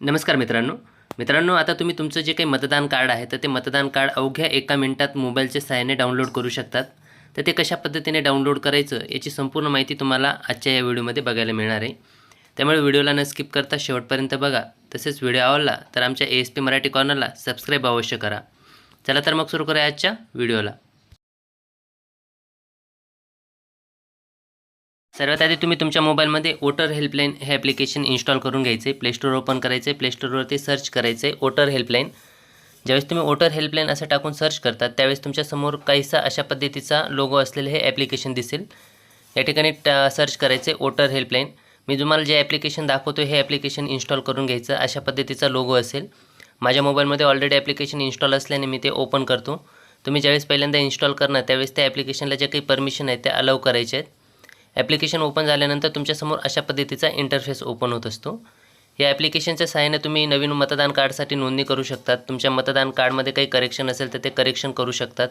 नमस्कार मित्रांनो. मित्रांनो आता तुम्ही तुमचं जे काही मतदान कार्ड आहे तर ते मतदान कार्ड अवघ्या एका मिनिटात मोबाईलच्या सहाय्याने डाउनलोड करू शकतात. तर ते कशा पद्धतीने डाउनलोड करायचं याची संपूर्ण माहिती तुम्हाला आजच्या या व्हिडिओमध्ये बघायला मिळणार आहे. त्यामुळे व्हिडिओला न स्किप करता शेवटपर्यंत बघा. तसेच व्हिडिओ आवडला तर आमच्या ए एस पी मराठी कॉर्नरला सबस्क्राईब अवश्य करा. चला तर मग सुरू करूया आजच्या व्हिडिओला. सर्वात आधी तुम्ही तुमच्या मोबाईलमध्ये वोटर हेल्पलाईन हे ॲप्लिकेशन इन्स्टॉल करून घ्यायचे प्ले स्टोर ओपन करायचे प्ले स्टोरवरती सर्च करायचे वोटर हेल्पलाईन. ज्यावेळेस तुम्ही वोटर हेल्पलाईन असं टाकून सर्च करतात त्यावेळेस तुमच्यासमोर काहीसा अशा पद्धतीचा लोगो असलेले हे ॲप्लिकेशन दिसेल. या ठिकाणी सर्च करायचे वोटर हेल्पलाईन. मी तुम्हाला जे ॲप्लिकेशन दाखवतो हे ॲप्लिकेशन इन्स्टॉल करून घ्यायचं अशा पद्धतीचा लोगो असेल. माझ्या मोबाईलमध्ये ऑलरेडी ॲप्लिकेशन इन्स्टॉल असल्याने मी ते ओपन करतो. तुम्ही ज्यावेळेस पहिल्यांदा इन्स्टॉल करणार त्यावेळेस त्या ॲप्लिकेशनला जे काही परमिशन आहेत त्या अलाव करायचे आहेत. ॲप्लिकेशन ओपन झाल्यानंतर तुमच्यासमोर अशा पद्धतीचा इंटरफेस ओपन होत असतो. या ॲप्लिकेशनच्या सहाय्याने तुम्ही नवीन मतदान कार्डसाठी नोंदणी करू शकतात. तुमच्या मतदान कार्डमध्ये काही करेक्शन असेल तर ते करेक्शन करू शकतात.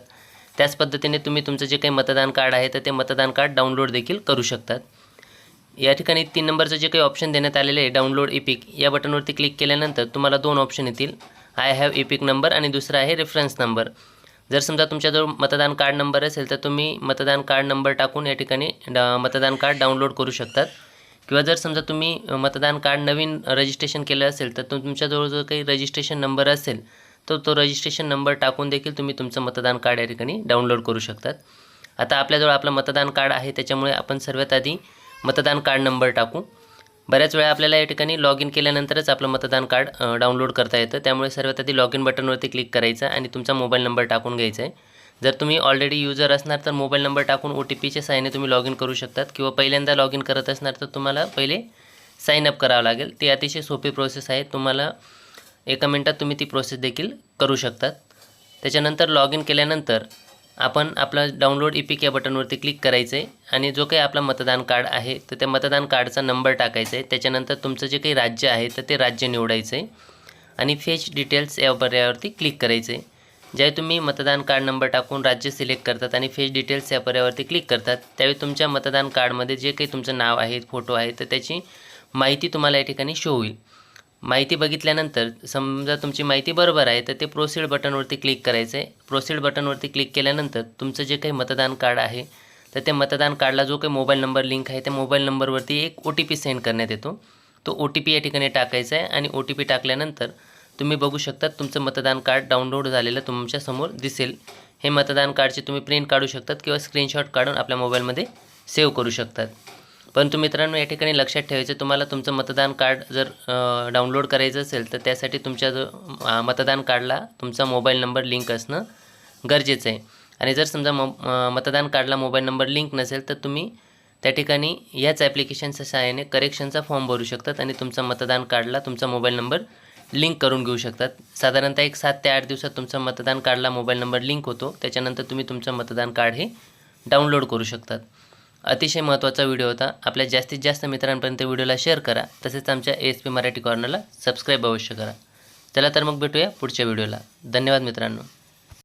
त्याच पद्धतीने तुम्ही तुमचं जे काही मतदान कार्ड आहे तर ते मतदान कार्ड डाउनलोड देखील करू शकतात. या ठिकाणी तीन नंबरचं जे काही ऑप्शन देण्यात आलेलं आहे डाउनलोड इपिक या बटनवरती क्लिक केल्यानंतर तुम्हाला दोन ऑप्शन येतील. आय हॅव इपिक नंबर आणि दुसरा आहे रेफरन्स नंबर जर समजा तुमच्याजवळ मतदान कार्ड नंबर असेल तर तुम्ही मतदान कार्ड नंबर टाकून या ठिकाणी मतदान कार्ड डाउनलोड करू शकतात. किंवा जर समजा तुम्ही मतदान कार्ड नवीन रजिस्ट्रेशन केलं असेल तर तुमच्याजवळ जो काही रजिस्ट्रेशन नंबर असेल तर तो रजिस्ट्रेशन नंबर टाकून देखील तुम्ही तुमचं मतदान कार्ड या ठिकाणी डाउनलोड करू शकतात. आता आपल्याजवळ आपलं मतदान कार्ड आहे त्याच्यामुळे आपण सर्वात आधी मतदान कार्ड नंबर टाकू. बऱ्याच वेळा आपल्याला या ठिकाणी लॉग इन केल्यानंतरच आपलं मतदान कार्ड डाउनलोड करता येतं. त्यामुळे सर्वात आधी लॉग इन बटनवरती क्लिक करायचं आणि तुमचा मोबाईल नंबर टाकून घ्यायचा आहे. जर तुम्ही ऑलरेडी युजर असणार तर मोबाईल नंबर टाकून ओ टी पीच्या साहाय्याने तुम्ही लॉग इन करू शकतात. किंवा पहिल्यांदा लॉग इन करत असणार तर तुम्हाला पहिले साईन अप करावं लागेल. ती अतिशय सोपी प्रोसेस आहे. तुम्हाला एका मिनटात तुम्ही ती प्रोसेस देखील करू शकतात. त्याच्यानंतर लॉग इन केल्यानंतर आपण आपला डाउनलोड ई पी के बटनवरती क्लिक करायचं आहे आणि जो काही आपला मतदान कार्ड आहे तर त्या मतदान कार्डचा नंबर टाकायचा आहे त्याच्यानंतर तुमचं जे काही राज्य आहे तर ते राज्य निवडायचं आहे आणि फेच डिटेल्स या पर्यायावरती क्लिक करायचं आहे ज्यावेळी तुम्ही मतदान कार्ड नंबर टाकून राज्य सिलेक्ट करतात आणि फेच डिटेल्स या पर्यायावरती क्लिक करतात त्यावेळी तुमच्या मतदान कार्डमध्ये जे काही तुमचं नाव आहे फोटो आहे तर त्याची माहिती तुम्हाला या ठिकाणी शो होईल. माहिती बघितल्यानंतर समजा तुमची माहिती बरोबर आहे तर ते प्रोसीड बटनवरती क्लिक करायचं आहे प्रोसीड बटनवरती क्लिक केल्यानंतर तुमचं जे काही मतदान कार्ड आहे तर त्या मतदान कार्डला जो काही मोबाईल नंबर लिंक आहे त्या मोबाईल नंबरवरती एक ओ टी पी सेंड करण्यात येतो. तो ओ टी पी या ठिकाणी टाकायचा आहे आणि ओ टी पी टाकल्यानंतर तुम्ही बघू शकता तुमचं मतदान कार्ड डाउनलोड झालेलं तुमच्यासमोर दिसेल. हे मतदान कार्डचे तुम्ही प्रिंट काढू शकतात किंवा स्क्रीनशॉट काढून आपल्या मोबाईलमध्ये सेव्ह करू शकतात. परंतु मित्रांनो या ठिकाणी लक्षात ठेवायचं तुम्हाला तुमचं मतदान कार्ड जर डाउनलोड करायचं असेल तर त्यासाठी तुमच्या जो मतदान कार्डला तुमचा मोबाईल नंबर लिंक असणं गरजेचं आहे. आणि जर समजा मो मतदान कार्डला मोबाईल नंबर लिंक नसेल तर तुम्ही त्या ठिकाणी याच ॲप्लिकेशनच्या सहाय्याने करेक्शनचा फॉर्म भरू शकतात आणि तुमचा मतदान कार्डला तुमचा मोबाईल नंबर लिंक करून घेऊ शकतात. साधारणतः एक सात ते आठ दिवसात तुमचा मतदान कार्डला मोबाईल नंबर लिंक होतो. त्याच्यानंतर तुम्ही तुमचं मतदान कार्ड हे डाउनलोड करू शकतात. अतिशय महत्त्वाचा व्हिडिओ होता. आपल्या जास्तीत जास्त मित्रांपर्यंत व्हिडिओला शेअर करा. तसेच आमच्या एस पी मराठी कॉर्नरला सबस्क्राईब अवश्य करा. चला तर मग भेटूया पुढच्या व्हिडिओला. धन्यवाद मित्रांनो.